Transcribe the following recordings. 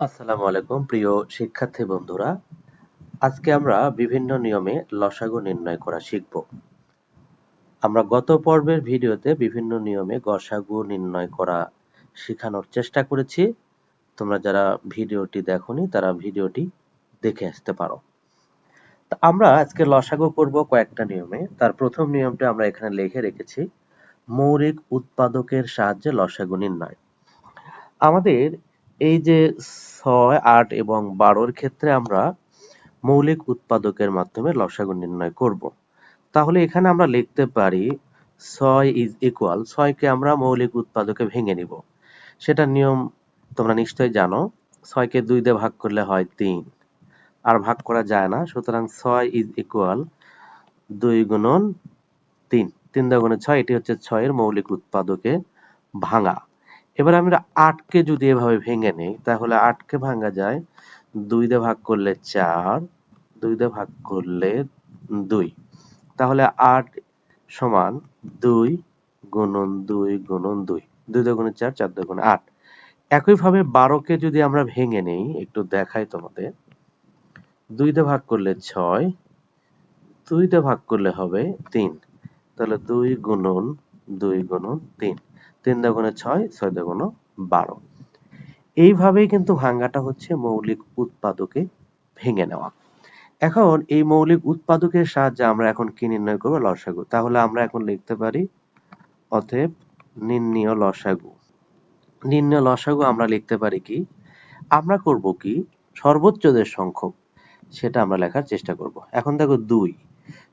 আসসালামু আলাইকুম, প্রিয় শিক্ষার্থী বন্ধুরা। আজকে আমরা বিভিন্ন নিয়মে লসাগু নির্ণয় করা শিখব। আমরা গত পর্বের ভিডিওতে বিভিন্ন নিয়মে গসাগু নির্ণয় করা শেখানোর চেষ্টা করেছি। তোমরা যারা ভিডিওটি দেখোনি, তারা ভিডিওটি দেখে আসতে পারো। তা আমরা আজকে লসাগু করব কয়েকটা নিয়মে। তার প্রথম নিয়মটা আমরা এখানে লিখে রেখেছি, মৌলিক উৎপাদকের সাহায্যে লসাগু নির্ণয়। আমাদের এই যে ছয়, আট এবং বারোর ক্ষেত্রে আমরা মৌলিক উৎপাদকের মাধ্যমে লসাগু নির্ণয় করব। তাহলে এখানে আমরা লিখতে পারি ছয় ইজ ইকুয়াল ছয়কে আমরা মৌলিক উৎপাদকে ভেঙে নিব। সেটা নিয়ম তোমরা নিশ্চয়ই জানো, ছয়কে দুই দিয়ে ভাগ করলে হয় তিন। আর ভাগ করা যায় না, সুতরাং ছয় ইজ ইকুয়াল দুই গুণন তিন। তিন গুণে ছয়, এটি হচ্ছে ছয়ের মৌলিক উৎপাদকে ভাঙা। এবার আমরা আটকে যদি এভাবে ভেঙে নেই, তাহলে আটকে ভাঙা যায় দুই দিয়ে ভাগ করলে চার দুই দিয়ে ভাগ করলে দুই। তাহলে আট সমান দুই গুণন দুই গুণন দুই। দুই গুণে চার চার গুণে আট। একইভাবে বারোকে যদি আমরা ভেঙে নেই, একটু দেখাই তোমাদের। দুই দিয়ে ভাগ করলে ছয় দুই দিয়ে ভাগ করলে হবে তিন। তাহলে দুই গুণন দুই গুণন তিন। তিন দাগুণে ছয় ছয় দাগুণ বারো। এইভাবেই কিন্তু ভাঙ্গাটা হচ্ছে মৌলিক উৎপাদকে ভেঙে নেওয়া। এখন এই মৌলিক উৎপাদকের সাহায্যে আমরা এখন কি নির্ণয় করব? লসাগু। তাহলে আমরা এখন লিখতে পারি, অতএব নির্ণীয় লসাগু। নির্ণয় লসাগু আমরা লিখতে পারি কি? আমরা করব কি? সর্বোচ্চ যে সংখ্যক, সেটা আমরা লেখার চেষ্টা করব। এখন দেখো দুই।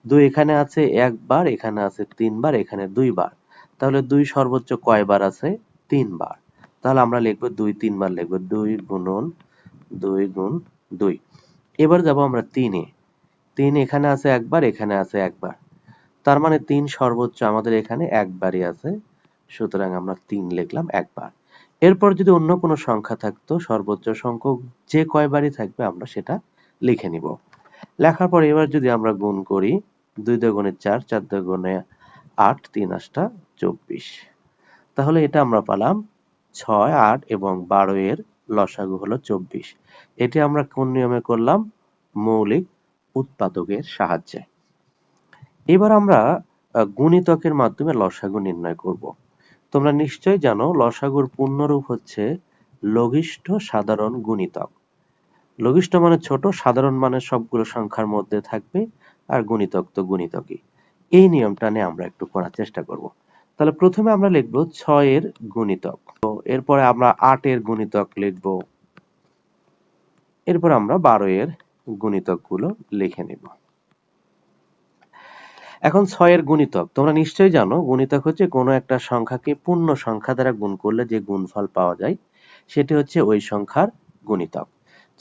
দুই এখানে আছে একবার, এখানে আছে তিনবার, এখানে দুইবার। তাহলে দুই সর্বোচ্চ কয়বার আছে? তিনবার। তাহলে আমরা লিখব দুই, তিনবার লিখব দুই গুণন দুই গুণ দুই। এবার যাব আমরা তিনে। তিন এখানে আছে একবার, এখানে আছে একবার। তার মানে তিন সর্বোচ্চ আমাদের এখানে একবারই আছে, সুতরাং আমরা তিন লিখলাম একবার। এরপর যদি অন্য কোনো সংখ্যা থাকতো, সর্বোচ্চ সংখ্যক যে কয়বারই থাকবে, আমরা সেটা লিখে নিব। লেখার পর এবার যদি আমরা গুণ করি, দুই গুণে চার চার গুণে আট তিন আটটা চব্বিশ। তাহলে এটা আমরা পালাম ছয়, আট এবং বারো এর লসাগু হলো চব্বিশ। এটি আমরা কোন নিয়মে করলাম? মৌলিক উৎপাদকের সাহায্যে। এবার আমরা গুণিতকের মাধ্যমে লসাগু নির্ণয় করব। তোমরা নিশ্চয় জানো, লসাগুর পূর্ণরূপ হচ্ছে লঘিষ্ঠ সাধারণ গুণিতক। লঘিষ্ঠ মানে ছোট, সাধারণ মানে সবগুলো সংখ্যার মধ্যে থাকবে, আর গুণিতক তো গুণিতকই। এই নিয়মটা নিয়ে আমরা একটু করার চেষ্টা করব। তাহলে প্রথমে আমরা লিখব ছয়ের গুণিতক। তো এরপরে আমরা আটের গুণিতক লিখব। এরপর আমরা বারো এর গুণিতকগুলো লিখে নেব। এখন ছয়ের গুণিতক, তোমরা নিশ্চয়ই জানো, গুণিতক হচ্ছে কোনো একটা সংখ্যাকে পূর্ণ সংখ্যা দ্বারা গুণ করলে যে গুণফল পাওয়া যায়, সেটি হচ্ছে ওই সংখ্যার গুণিতক।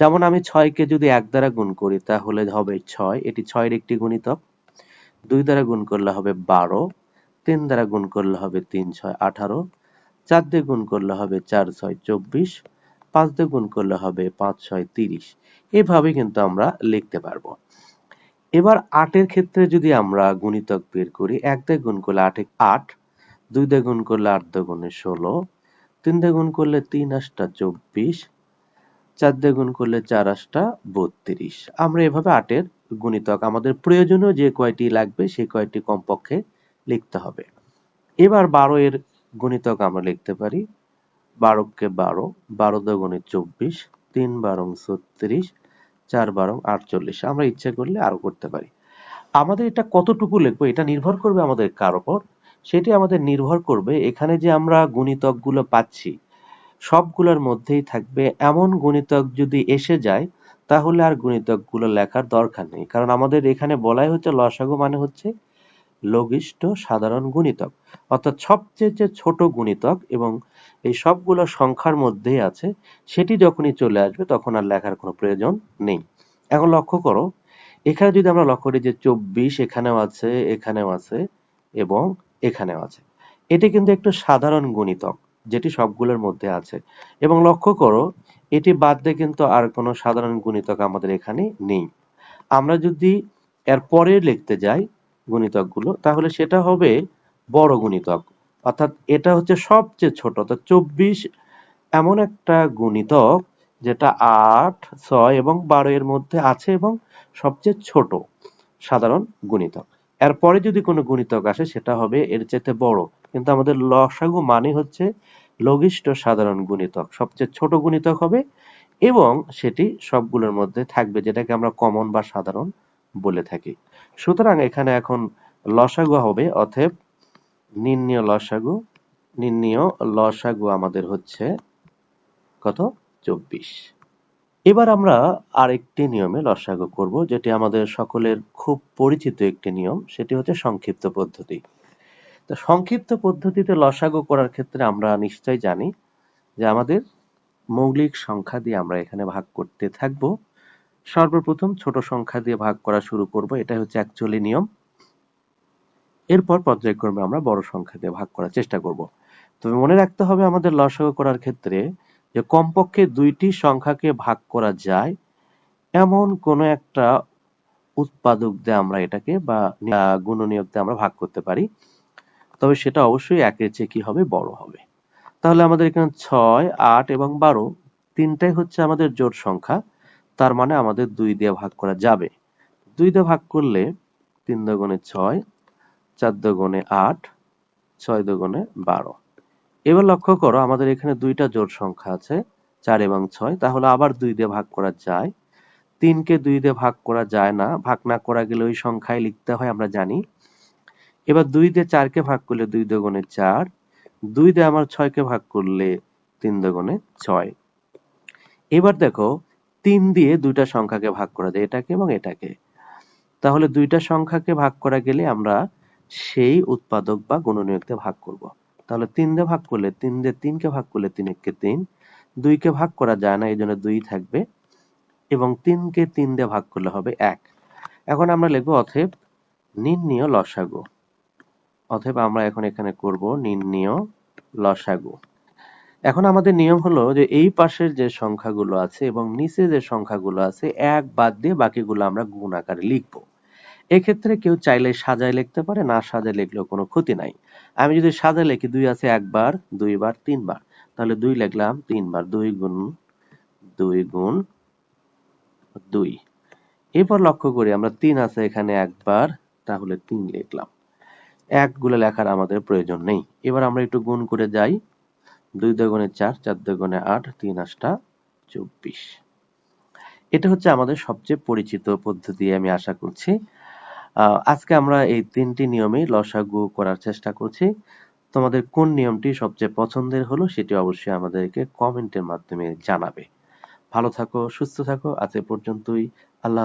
যেমন আমি ছয়কে যদি এক দ্বারা গুণ করি, তাহলে হবে ছয়। এটি ছয়ের একটি গুণিতক। দুই দ্বারা গুণ করলে হবে বারো, তিন দ্বারা গুণ করলে হবে তিন ছয় আঠারো, চার দিয়ে গুণ করলে হবে চার ছয় চব্বিশ, পাঁচ দিয়ে গুণ করলে হবে পাঁচ ছয় তিরিশ। এভাবে কিন্তু আমরা লিখতে পারব। এবার আটের ক্ষেত্রে যদি আমরা গুণিতক বের করি, এক দিয়ে গুণ করলে আটে আট, দুই দিয়ে গুণ করলে আট গুণে ষোলো, তিন দিয়ে গুণ করলে তিন আটটা চব্বিশ, চার দিয়ে গুণ করলে চার আটটা বত্রিশ। আমরা এভাবে আটের গুণিতক। আমাদের প্রয়োজনীয় যে কয়টি লাগবে, সেই কয়টি কমপক্ষে লিখতে হবে। এবার বারো এর গুণিতক আমরা লিখতে পারি। বারোকে বারো বারো দগুণে চব্বিশ, তিন বারং ছত্রিশ, চার বারং আটচল্লিশ। আমরা ইচ্ছে করলে আরও করতে পারি। আমাদের এটা কতটুকু লিখব, এটা নির্ভর করবে আমাদের কার ওপর? সেটি আমাদের নির্ভর করবে এখানে যে আমরা গুণিতকগুলো পাচ্ছি। সবগুলোর মধ্যেই থাকবে এমন গুণিতক যদি এসে যায় তাহলে আর গুণিতকগুলো লেখার দরকার নেই। কারণ আমাদের এখানে বলাই হচ্ছে লসাগু মানে হচ্ছে লঘিষ্ঠ সাধারণ গুণিতক। অর্থাৎ সবচেয়ে যে ছোট গুণিতক এবং এই সবগুলো সংখ্যার মধ্যেই আছে, সেটি যখনই চলে আসবে তখন আর লেখার কোনো প্রয়োজন নেই। এখন লক্ষ্য করো, এখানে যদি আমরা লক্ষ্য করি যে চব্বিশ এখানেও আছে এখানেও আছে এবং এখানেও আছে। এটি কিন্তু একটু সাধারণ গুণিতক, যেটি সবগুলোর মধ্যে আছে। এবং লক্ষ্য করো এটি বাদ দিয়ে কিন্তু আর কোনো সাধারণ গুণিতক আমাদের এখানে নেই। আমরা যদি এর পরে লিখতে যাই গুণিতকগুলো, তাহলে সেটা হবে বড় গুণিতক। অর্থাৎ এটা হচ্ছে সবচেয়ে ছোট। অর্থাৎ চব্বিশ এমন একটা গুণিতক যেটা আট, ছয় এবং বারো এর মধ্যে আছে এবং সবচেয়ে ছোট সাধারণ গুণিতক। এরপরে যদি কোনো গুণিতক আসে, সেটা হবে এর চাইতে বড়। কিন্তু আমাদের লসাগু মানে হচ্ছে লঘিষ্ঠ সাধারণ গুণিতক। সবচেয়ে ছোট গুণিতক হবে এবং সেটি সবগুলোর মধ্যে থাকবে, যেটাকে আমরা কমন বা সাধারণ বলে থাকি। সুতরাং এখানে এখন লসাগু হবে, অতএব নির্ণীয় লসাগু নির্ণীয় লসাগু আমাদের হচ্ছে কত? চব্বিশ। এবার আমরা আরেকটি নিয়মে লসাগু করব, যেটি আমাদের সকলের খুব পরিচিত একটি নিয়ম, সেটি হচ্ছে সংক্ষিপ্ত পদ্ধতি। তো সংক্ষিপ্ত পদ্ধতিতে লসাগু করার ক্ষেত্রে আমরা নিশ্চয় জানি যে আমাদের মৌলিক সংখ্যা দিয়ে আমরা এখানে ভাগ করতে থাকব। সর্বপ্রথম ছোট সংখ্যা দিয়ে ভাগ করা শুরু করব, এটাই হচ্ছে অ্যাকচুয়ালি নিয়ম। এরপর পর্যায়ক্রমে আমরা বড় সংখ্যা দিয়ে ভাগ করার চেষ্টা করব। তবে মনে রাখতে হবে আমাদের লসাগু করার ক্ষেত্রে যে কমপক্ষে দুইটি সংখ্যাকে ভাগ করা যায়, এমন কোন একটা উৎপাদক দিয়ে আমরা এটাকে বা গুণনীয়ক দিয়ে আমরা ভাগ করতে পারি। তবে সেটা অবশ্যই একের চেয়ে কি হবে? বড় হবে। তাহলে আমাদের এখানে ছয়, আট এবং বারো তিনটাই হচ্ছে আমাদের জোট সংখ্যা। তার মানে আমাদের দুই দিয়ে ভাগ করা যাবে। দুই দিয়ে ভাগ করলে তিন দগুণে ছয়, চার দগুণে আট, ছয় দগুণে বারো। এবার লক্ষ্য করো, আমাদের এখানে দুইটা জোট সংখ্যা আছে, চার এবং ছয়। তাহলে আবার দুই দিয়ে ভাগ করা যায়। তিনকে দুই দিয়ে ভাগ করা যায় না। ভাগ না করা গেলে ওই সংখ্যায় লিখতে হয়, আমরা জানি। এবার দুই দিয়ে চারকে ভাগ করলে দুই দগুণে চার, দুই দিয়ে আমার ছয়কে ভাগ করলে তিন দগুণে ছয়। এবার দেখো, তিন দিয়ে দুইটা সংখ্যাকে ভাগ করা যায়, এটাকে এবং এটাকে। তাহলে দুইটা সংখ্যাকে ভাগ করা গেলে আমরা সেই উৎপাদক বা গুণনীয়ককে ভাগ করব। তাহলে তিন দিয়ে ভাগ করলে তিন দিয়ে তিনকে ভাগ করলে তিন একে তিন দুইকে ভাগ করা যায় না এই জন্য দুই থাকবে, এবং তিনকে তিন দিয়ে ভাগ করলে হবে এক। এখন আমরা লিখব অথেব নির্ণীয় লসাগু। অথবা আমরা এখন এখানে করব নির্ণীয় লসাগু। এখন আমাদের নিয়ম হলো যে এই পাশের যে সংখ্যাগুলো আছে এবং নিচে যে সংখ্যাগুলো আছে, এক বাদ দিয়ে বাকিগুলো আমরা গুণ আকারে লিখব। এক্ষেত্রে কেউ চাইলে সাজায় লিখতে পারে, না সাজায় লিখলেও কোনো ক্ষতি নাই। আমি যদি সাজায় লিখি, দুই আছে একবার, দুইবার, তিনবার, তাহলে দুই লিখলাম, তিনবার, দুই গুণ দুই গুণ, দুই। এরপর লক্ষ্য করি আমরা তিন আছে এখানে একবার, তাহলে তিন লিখলাম। একগুলো লেখার আমাদের প্রয়োজন নেই। এবার আমরা একটু গুণ করে যাই। দুই দগুণে চার চার দগুণে আট, তিন আটটা, চব্বিশ। এটা হচ্ছে আমাদের সবচেয়ে পরিচিত পদ্ধতি, আমি আশা করছি। আজকে আমরা এই তিনটি নিয়মেই লসাগু করার চেষ্টা করছি। তোমাদের কোন নিয়মটি সবচেয়ে পছন্দের হলো সেটি অবশ্যই আমাদেরকে কমেন্টের মাধ্যমে জানাবে। ভালো থাকো, সুস্থ থাকো। আজ এ পর্যন্তই। আল্লাহ